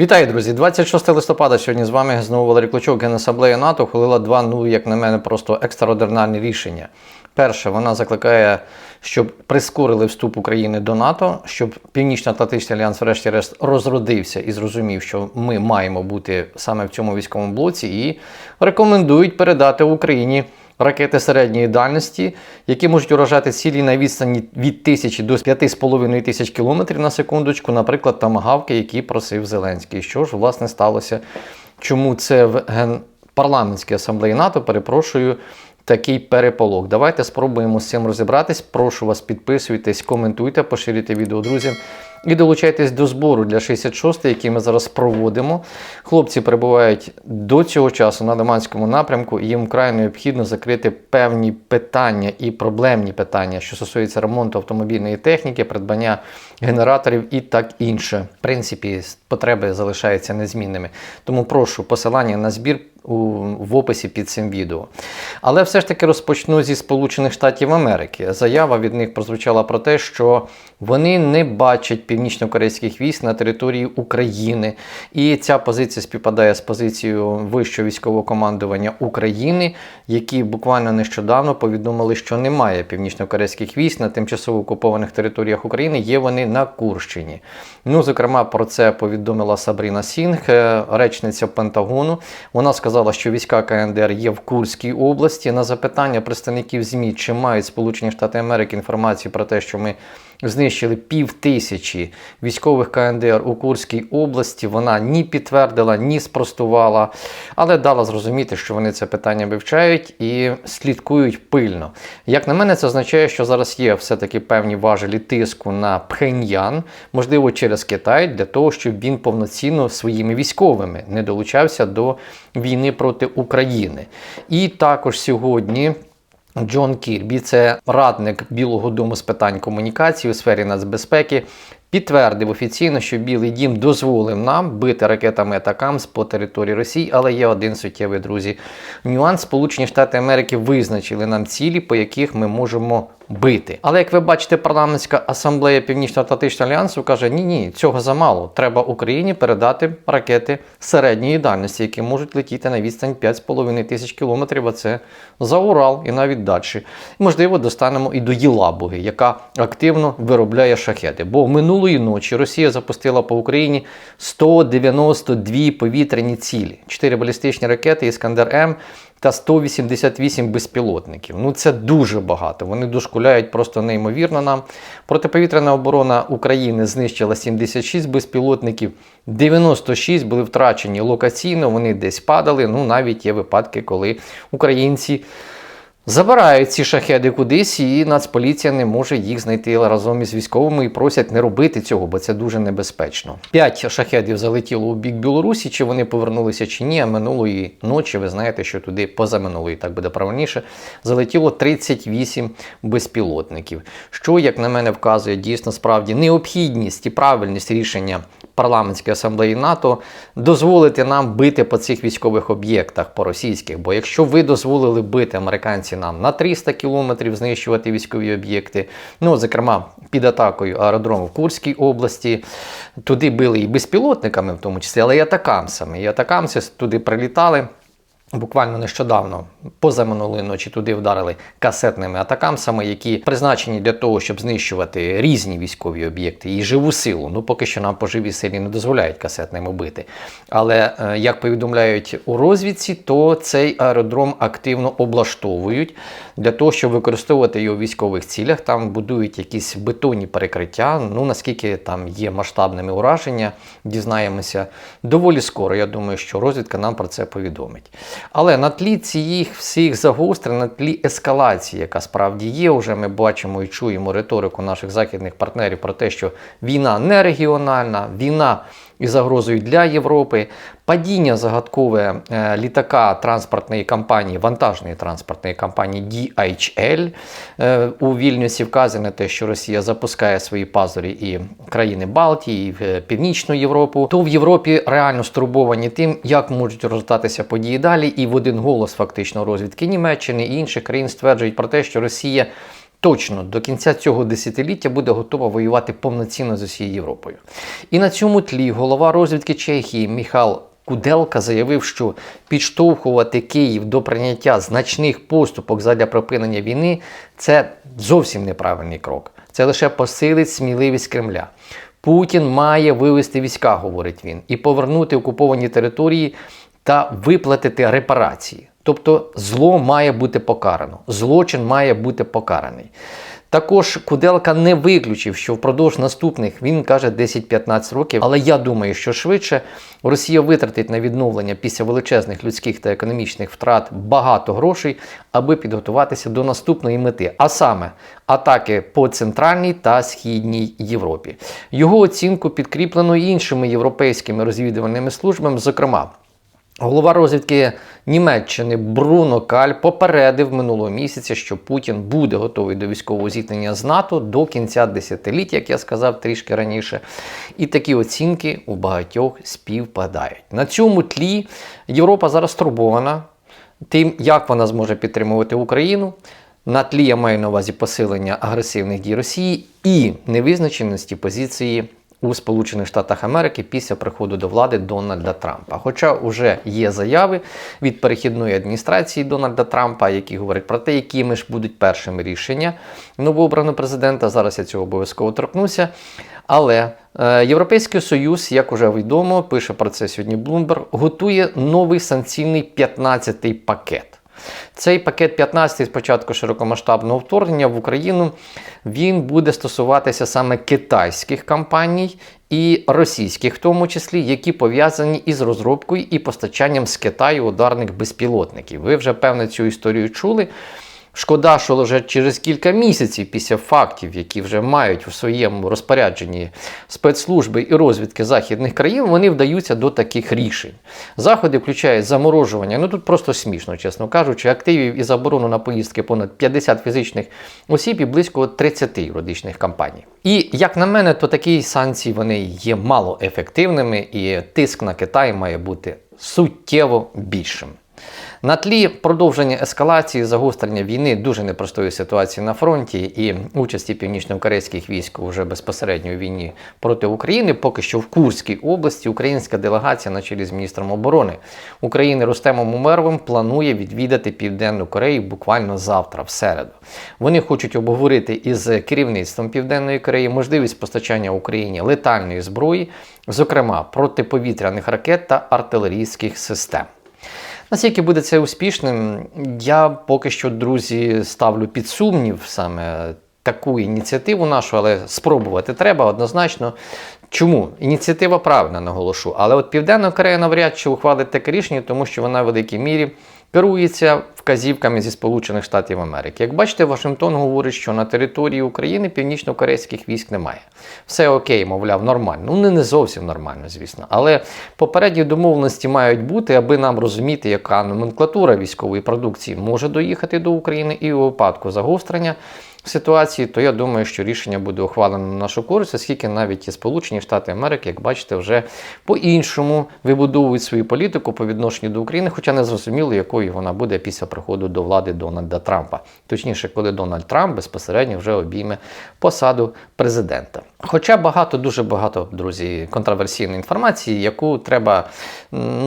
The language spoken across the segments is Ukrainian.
Вітаю, друзі! 26 листопада сьогодні з вами знову Валерій Клочок, Генасамблея НАТО ухвалила два, ну, як на мене, просто екстраординарні рішення. Перше, вона закликає, щоб прискорили вступ України до НАТО, щоб Північно-Атлантичний альянс, врешті-решт, розродився і зрозумів, що ми маємо бути саме в цьому військовому блоці, і рекомендують передати Україні ракети середньої дальності, які можуть уражати цілі на відстані від тисячі до 5,5 тисяч кілометрів на секундочку, наприклад, тамагавки, які просив Зеленський. Що ж, власне, сталося? Чому це в ген... парламентській асамблеї НАТО, перепрошую, такий переполох? Давайте спробуємо з цим розібратись. Прошу вас, підписуйтесь, коментуйте, поширюйте відео друзям. І долучайтесь до збору для 66 який ми зараз проводимо. Хлопці перебувають до цього часу на Лиманському напрямку, і їм вкрай необхідно закрити певні питання і проблемні питання, що стосуються ремонту автомобільної техніки, придбання генераторів і так інше. В принципі, потреби залишаються незмінними. Тому прошу посилання на збір в описі під цим відео. Але все ж таки розпочну зі Сполучених Штатів Америки. Заява від них прозвучала про те, що вони не бачать північно-корейських військ на території України. І ця позиція співпадає з позицією вищого військового командування України, які буквально нещодавно повідомили, що немає північно-корейських військ на тимчасово окупованих територіях України. Є вони на Курщині. Ну, зокрема, про це повідомила Сабріна Сінг, е, речниця Пентагону. Вона сказала, що війська КНДР є в Курській області. На запитання представників ЗМІ, чи мають Сполучені Штати Америки інформацію про те, що ми знищили пів тисячі військових КНДР у Курській області. Вона ні підтвердила, ні спростувала, але дала зрозуміти, що вони це питання вивчають і слідкують пильно. Як на мене, це означає, що зараз є все-таки певні важелі тиску на Пхеньян, можливо, через Китай, для того, щоб він повноцінно своїми військовими не долучався до війни проти України. І також сьогодні. Джон Кірбі, це радник Білого Дому з питань комунікації у сфері нацбезпеки, підтвердив офіційно, що Білий Дім дозволив нам бити ракетами Атакамс по території Росії, але є один суттєвий друзі. Нюанс Сполучені Штати Америки визначили нам цілі, по яких ми можемо бити. Але як ви бачите, парламентська асамблея Північно-Атлантичного альянсу каже: ні, ні, цього замало. Треба Україні передати ракети середньої дальності, які можуть летіти на відстань 5,5 тисяч кілометрів. А це за Урал і навіть далі. Можливо, достанемо і до Єлабуги, яка активно виробляє шахети. Бо минулої ночі Росія запустила по Україні 192 повітряні цілі, 4 балістичні ракети Іскандер М та 188 безпілотників. Ну це дуже багато. Вони дошкуляють просто неймовірно нам. Протиповітряна оборона України знищила 76 безпілотників, 96 були втрачені локаційно, вони десь падали. Ну навіть є випадки, коли українці. Забирають ці шахеди кудись, і Нацполіція не може їх знайти разом із військовими і просять не робити цього, бо це дуже небезпечно. П'ять шахедів залетіло у бік Білорусі, чи вони повернулися чи ні. А минулої ночі ви знаєте, що туди позаминулої, так буде правильніше, залетіло 38 безпілотників. Що, як на мене, вказує дійсно справді необхідність і правильність рішення парламентської асамблеї НАТО дозволити нам бити по цих військових об'єктах по російських. Бо якщо ви дозволили бити американці нам на 300 кілометрів знищувати військові об'єкти, ну зокрема під атакою аеродрому в Курській області, туди били і безпілотниками, в тому числі, але і атакамсами. І атакамси туди прилітали. Буквально нещодавно, позаминулої ночі, туди вдарили касетними атакамсами, які призначені для того, щоб знищувати різні військові об'єкти і живу силу. Ну поки що нам по живій силі не дозволяють касетними бити. Але е, як повідомляють у розвідці, то цей аеродром активно облаштовують для того, щоб використовувати його в військових цілях. Там будують якісь бетонні перекриття. Ну наскільки там є масштабними ураження, дізнаємося доволі скоро. Я думаю, що розвідка нам про це повідомить. Але на тлі цих всіх загострень, на тлі ескалації, яка справді є, вже ми бачимо і чуємо риторику наших західних партнерів про те, що війна не регіональна, війна і загрозою для Європи. Падіння загадкове е, літака транспортної компанії, вантажної транспортної компанії DHL е, у Вільнюсі вказане те, що Росія запускає свої пазурі і країни Балтії, і в е, Північну Європу, то в Європі реально стурбовані тим, як можуть розвитатися події далі. І в один голос фактично розвідки Німеччини і інших країн стверджують про те, що Росія точно до кінця цього десятиліття буде готова воювати повноцінно з усією Європою. І на цьому тлі голова розвідки Чехії Міхал Куделка заявив, що підштовхувати Київ до прийняття значних поступок задля припинення війни це зовсім неправильний крок. Це лише посилить сміливість Кремля. Путін має вивести війська, говорить він, і повернути окуповані території та виплатити репарації. Тобто зло має бути покарано, злочин має бути покараний. Також Куделка не виключив, що впродовж наступних він каже 10-15 років, але я думаю, що швидше Росія витратить на відновлення після величезних людських та економічних втрат багато грошей, аби підготуватися до наступної мети, а саме атаки по центральній та східній Європі. Його оцінку підкріплено іншими європейськими розвідувальними службами, зокрема. Голова розвідки Німеччини Бруно Каль попередив минулого місяця, що Путін буде готовий до військового зіткнення з НАТО до кінця десятиліття, як я сказав трішки раніше. І такі оцінки у багатьох співпадають. На цьому тлі Європа зараз турбована тим, як вона зможе підтримувати Україну. На тлі я маю на увазі посилення агресивних дій Росії і невизначеності позиції у Сполучених Штатах Америки після приходу до влади Дональда Трампа. Хоча вже є заяви від перехідної адміністрації Дональда Трампа, які говорять про те, якими ж будуть першими рішення новообраного президента. Зараз я цього обов'язково торкнуся. Але е, Європейський Союз, як уже відомо, пише про це сьогодні Bloomberg, готує новий санкційний 15-й пакет. Цей пакет 15 спочатку широкомасштабного вторгнення в Україну він буде стосуватися саме китайських компаній і російських, в тому числі, які пов'язані із розробкою і постачанням з Китаю ударних безпілотників. Ви вже певне цю історію чули. Шкода, що вже через кілька місяців після фактів, які вже мають у своєму розпорядженні спецслужби і розвідки західних країн, вони вдаються до таких рішень. Заходи включають заморожування. Ну тут просто смішно, чесно кажучи, активів і заборону на поїздки понад 50 фізичних осіб і близько 30 юридичних компаній. І як на мене, то такі санкції вони є малоефективними, і тиск на Китай має бути суттєво більшим. На тлі продовження ескалації, загострення війни дуже непростої ситуації на фронті і участі північно-корейських військ уже безпосередньо війні проти України, поки що в Курській області українська делегація на чолі з міністром оборони України Рустемом Умеровим планує відвідати Південну Корею буквально завтра, в середу. Вони хочуть обговорити із керівництвом Південної Кореї можливість постачання Україні летальної зброї, зокрема протиповітряних ракет та артилерійських систем. Наскільки буде це успішним, я поки що, друзі, ставлю під сумнів саме таку ініціативу нашу, але спробувати треба однозначно. Чому? Ініціатива правильна, наголошу. Але от Південна Корея навряд чи ухвалить таке рішення, тому що вона в великій мірі керується вказівками зі Сполучених Штатів Америки. Як бачите, Вашингтон говорить, що на території України північно-корейських військ немає. Все окей, мовляв, нормально. Ну, не, не зовсім нормально, звісно. Але попередні домовленості мають бути, аби нам розуміти, яка номенклатура військової продукції може доїхати до України і у випадку загострення ситуації, то я думаю, що рішення буде ухвалено на нашу користь, оскільки навіть і Сполучені Штати Америки, як бачите, вже по-іншому вибудовують свою політику по відношенню до України, хоча не зрозуміло, якою вона буде після приходу до влади Дональда Трампа. Точніше, коли Дональд Трамп безпосередньо вже обійме посаду президента. Хоча багато, дуже багато, друзі, контроверсійної інформації, яку треба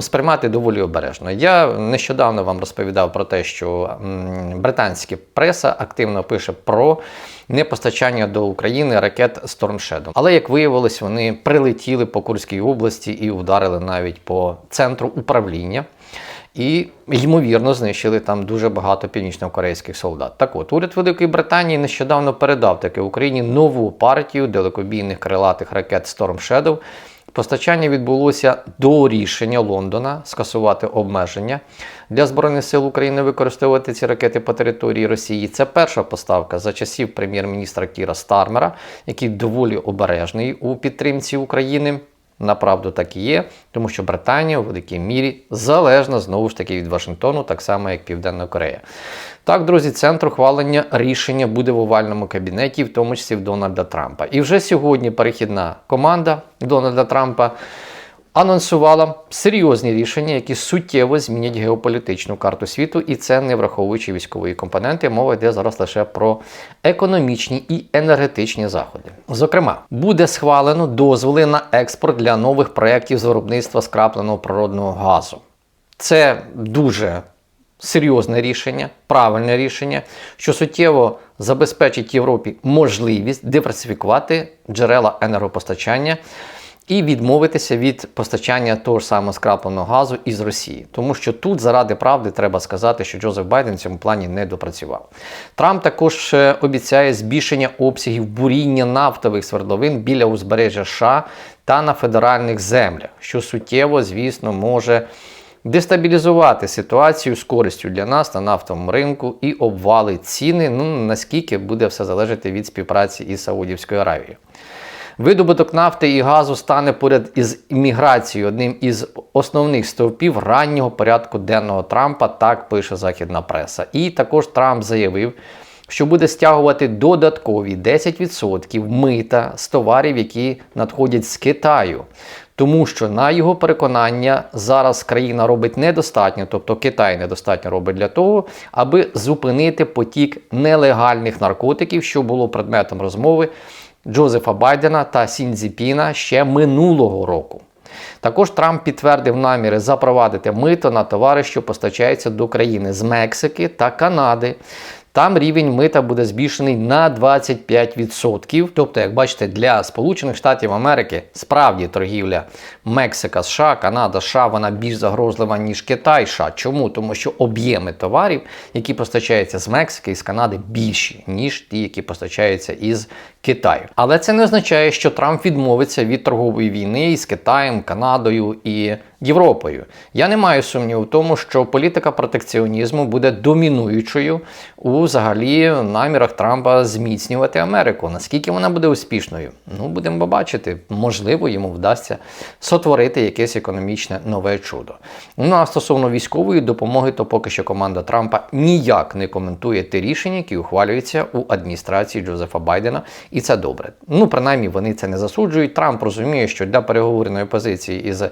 сприймати доволі обережно. Я нещодавно вам розповідав про те, що м, британська преса активно пише про непостачання до України ракет Storm Shadow. Але як виявилось, вони прилетіли по Курській області і ударили навіть по центру управління. І, ймовірно, знищили там дуже багато північно-корейських солдат. Так от, уряд Великої Британії нещодавно передав таки Україні нову партію далекобійних крилатих ракет Storm Shadow. Постачання відбулося до рішення Лондона скасувати обмеження для Збройних сил України використовувати ці ракети по території Росії. Це перша поставка за часів прем'єр-міністра Кіра Стармера, який доволі обережний у підтримці України. Направду так і є, тому що Британія у великій мірі залежна знову ж таки від Вашингтону, так само як Південна Корея. Так, друзі, центр ухвалення рішення буде в овальному кабінеті, в тому числі в Дональда Трампа. І вже сьогодні перехідна команда Дональда Трампа анонсувала серйозні рішення, які суттєво змінять геополітичну карту світу, і це не враховуючи військової компоненти. Мова йде зараз лише про економічні і енергетичні заходи. Зокрема, буде схвалено дозволи на експорт для нових проєктів з виробництва скрапленого природного газу. Це дуже серйозне рішення, правильне рішення, що суттєво забезпечить Європі можливість диверсифікувати джерела енергопостачання і відмовитися від постачання того ж самого скрапленого газу із Росії. Тому що тут, заради правди, треба сказати, що Джозеф Байден в цьому плані не допрацював. Трамп також е, обіцяє збільшення обсягів буріння нафтових свердловин біля узбережжя США та на федеральних землях, що суттєво, звісно, може дестабілізувати ситуацію з користю для нас на нафтовому ринку і обвалить ціни. Ну наскільки буде все залежати від співпраці із Саудівською Аравією. Видобуток нафти і газу стане поряд із імміграцією одним із основних стовпів раннього порядку денного Трампа, так пише західна преса. І також Трамп заявив, що буде стягувати додаткові 10% мита з товарів, які надходять з Китаю. Тому що, на його переконання, зараз країна робить недостатньо, тобто Китай недостатньо робить для того, аби зупинити потік нелегальних наркотиків, що було предметом розмови Джозефа Байдена та Сінзіпіна ще минулого року. Також Трамп підтвердив наміри запровадити мито на товари, що постачаються до країни з Мексики та Канади. Там рівень мита буде збільшений на 25%. Тобто, як бачите, для Сполучених Штатів Америки справді торгівля Мексика, США, Канада, США, вона більш загрозлива, ніж Китай. США. Чому? Тому що об'єми товарів, які постачаються з Мексики і з Канади, більші, ніж ті, які постачаються із Китаю. Але це не означає, що Трамп відмовиться від торгової війни із Китаєм, Канадою і Європою. Я не маю сумніву в тому, що політика протекціонізму буде домінуючою у взагалі намірах Трампа зміцнювати Америку. Наскільки вона буде успішною? Ну, будемо побачити. Можливо, йому вдасться сотворити якесь економічне нове чудо. Ну а стосовно військової допомоги, то поки що команда Трампа ніяк не коментує ті рішення, які ухвалюються у адміністрації Джозефа Байдена, і це добре. Ну, принаймні, вони це не засуджують. Трамп розуміє, що для переговорної позиції із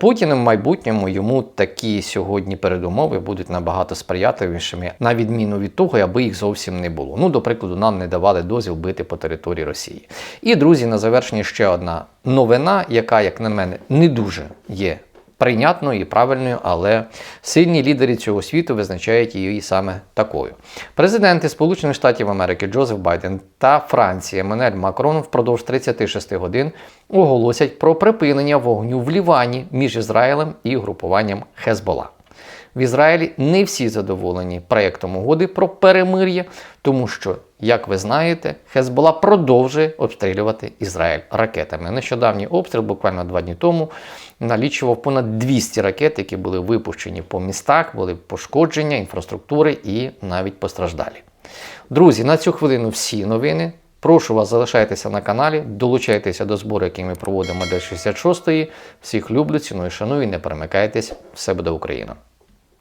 Путіним Путіним в майбутньому йому такі сьогодні передумови будуть набагато сприятливішими, на відміну від того, аби їх зовсім не було. Ну, до прикладу, нам не давали дозвіл бити по території Росії. І друзі, на завершення ще одна новина, яка, як на мене, не дуже є. Прийнятною і правильною, але сильні лідери цього світу визначають її саме такою. Президенти Сполучених Штатів Америки Джозеф Байден та Франції Еммануель Макрон впродовж 36 годин оголосять про припинення вогню в Лівані між Ізраїлем і групуванням Хезбола. В Ізраїлі не всі задоволені проєктом угоди про перемир'я, тому що, як ви знаєте, Хезбола продовжує обстрілювати Ізраїль ракетами. Нещодавній обстріл, буквально два дні тому, налічував понад 200 ракет, які були випущені по містах, були пошкодження інфраструктури і навіть постраждалі. Друзі, на цю хвилину всі новини. Прошу вас, залишайтеся на каналі, долучайтеся до збору, який ми проводимо для 66-ї. Всіх люблю, ціную, шаную, не перемикайтесь. Все буде Україна!